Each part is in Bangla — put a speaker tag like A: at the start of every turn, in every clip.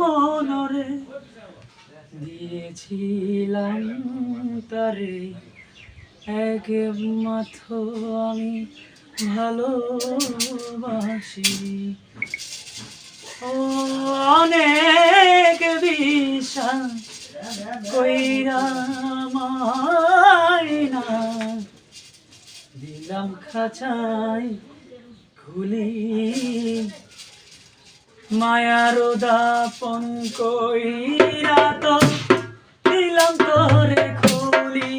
A: মনরে দিয়েছিলাম তারে একমাত্র আমি ভালোবাসি। অনেক বিশ্বাস কইরা মাইনা দিলাম খাঁচায় মায়ার দাপন কইরা তো দিলাম তোরে খুলি।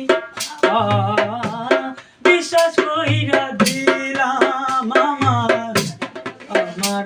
A: বিশ্বাস কইরা দিলাম আমার আমার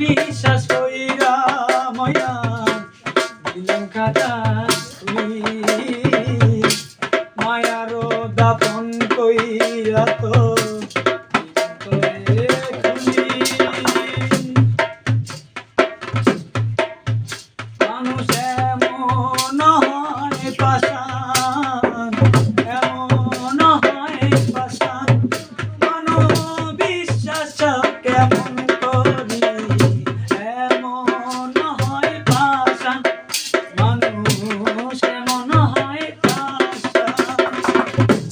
A: বিশ্বাস কইরা ময়া দিলাম কাটা তুমি। মায়ার দাপন কইরা তো বিশ্বাস কেমন